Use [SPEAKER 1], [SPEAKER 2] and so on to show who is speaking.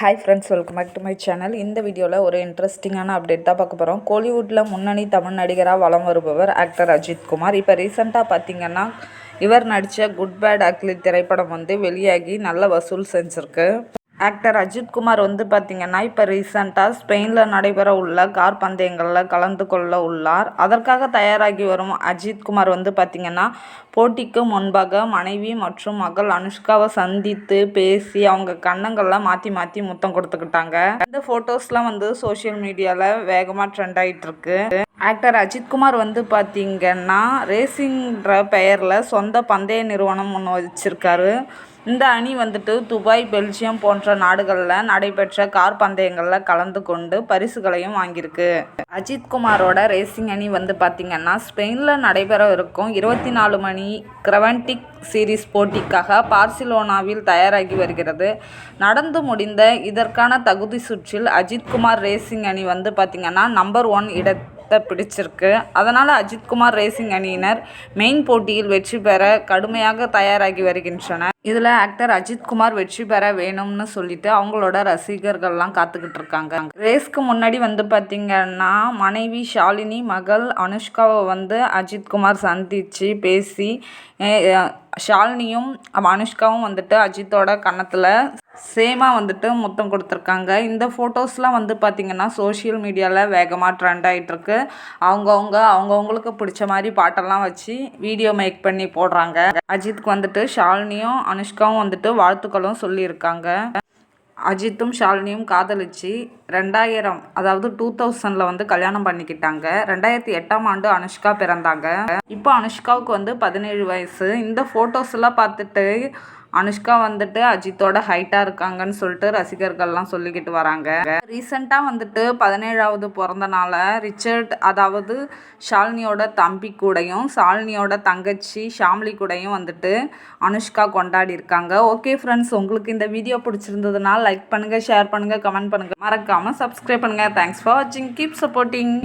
[SPEAKER 1] Hi friends welcome back to my channel இந்த வீடியோவில் ஒரு இன்ட்ரெஸ்டிங்கான அப்டேட் தான் பார்க்க போகிறோம் கோலிவுட்டில் முன்னணி தமிழ் நடிகராக வலம் வருபவர் ஆக்டர் அஜித் குமார். இப்போ ரீசெண்டாக பார்த்தீங்கன்னா இவர் நடித்த குட் பேட் அக்லி திரைப்படம் வந்து வெளியாகி நல்ல வசூல் செஞ்சுருக்கு. ஆக்டர் அஜித் குமார் வந்து பார்த்திங்கன்னா இப்போ ரீசெண்டாக ஸ்பெயினில் நடைபெற உள்ள கார் பந்தயங்களில் கலந்து கொள்ள உள்ளார். அதற்காக தயாராகி வரும் அஜித் குமார் வந்து பார்த்திங்கன்னா போட்டிக்கு முன்பாக மனைவி மற்றும் மகள் அனுஷ்காவை சந்தித்து பேசி அவங்க கண்ணங்கள்லாம் மாற்றி மாற்றி முத்தம் கொடுத்துக்கிட்டாங்க. இந்த ஃபோட்டோஸ்லாம் வந்து சோஷியல் மீடியாவில் வேகமாக ட்ரெண்ட் ஆகிட்டு இருக்கு. ஆக்டர் அஜித்குமார் வந்து பார்த்திங்கன்னா ரேசிங்கிற பெயரில் சொந்த பந்தய நிறுவனம் ஒன்று வச்சுருக்காரு. இந்த அணி வந்துட்டு துபாய் பெல்ஜியம் போன்ற நாடுகளில் நடைபெற்ற கார் பந்தயங்களில் கலந்து கொண்டு பரிசுகளையும் வாங்கியிருக்கு. அஜித்குமாரோட ரேசிங் அணி வந்து பார்த்திங்கன்னா ஸ்பெயினில் நடைபெற இருக்கும். இருபத்தி நாலு மணி கிரவன்டிக் சீரீஸ் போட்டிக்காக பார்சிலோனாவில் தயாராகி வருகிறது. நடந்து முடிந்த இதற்கான தகுதி சுற்றில் அஜித்குமார் ரேசிங் அணி வந்து பார்த்திங்கன்னா நம்பர் ஒன் இட பிடிச்சிருக்கு. அதனால் அஜித்குமார் ரேசிங் அணியினர் மெயின் போட்டியில் வெற்றி பெற கடுமையாக தயாராகி வருகின்றனர். இதில் ஆக்டர் அஜித்குமார் வெற்றி பெற வேணும்னு சொல்லிட்டு அவங்களோட ரசிகர்கள்லாம் காத்துக்கிட்டு இருக்காங்க. ரேஸ்க்கு முன்னாடி வந்து பார்த்திங்கன்னா மனைவி ஷாலினி மகள் அனுஷ்காவை வந்து அஜித்குமார் சந்தித்து பேசி ஷாலினியும் அனுஷ்காவும் வந்துட்டு அஜித்தோட கன்னத்தில் சேமாக வந்துட்டு முத்தம் கொடுத்துருக்காங்க. இந்த ஃபோட்டோஸ்லாம் வந்து பார்த்திங்கன்னா சோஷியல் மீடியாவில் வேகமாக ட்ரெண்ட் ஆகிட்டுருக்கு அவங்கவுங்க அவங்கவுங்களுக்கு பிடிச்ச மாதிரி பாட்டெல்லாம் வச்சு வீடியோ மேக் பண்ணி போடுறாங்க. அஜித்துக்கு வந்துட்டு ஷாலினியும் அனுஷ்காவும் வந்துட்டு வாழ்த்துக்களும் சொல்லியிருக்காங்க. அஜித்தும் ஷாலினியும் காதலிச்சு ரெண்டாயிரம் அதாவது டூ தௌசண்டில் வந்து கல்யாணம் பண்ணிக்கிட்டாங்க. ரெண்டாயிரத்தி எட்டாம் ஆண்டு அனுஷ்கா பிறந்தாங்க. இப்போ அனுஷ்காவுக்கு வந்து பதினேழு வயசு. இந்த ஃபோட்டோஸ் எல்லாம் பார்த்துட்டு அனுஷ்கா வந்துட்டு அஜித்தோட ஹைட்டாக இருக்காங்கன்னு சொல்லிட்டு ரசிகர்கள்லாம் சொல்லிக்கிட்டு வராங்க. ரீசெண்டாக வந்துட்டு பதினேழாவது பிறந்த நாளை ரிச்சர்ட் அதாவது ஷாலினியோட தம்பி கூடையும் ஷாலினியோட தங்கச்சி ஷாம்லி கூடையும் வந்துட்டு அனுஷ்கா கொண்டாடி இருக்காங்க. ஓகே ஃப்ரெண்ட்ஸ் உங்களுக்கு இந்த வீடியோ பிடிச்சிருந்ததுனால லைக் பண்ணுங்கள் ஷேர் பண்ணுங்கள் கமெண்ட் பண்ணுங்கள் மறக்காமல் சப்ஸ்கிரைப் பண்ணுங்கள் தேங்க்ஸ் ஃபார் வாட்சிங் கீப் சப்போர்ட்டிங்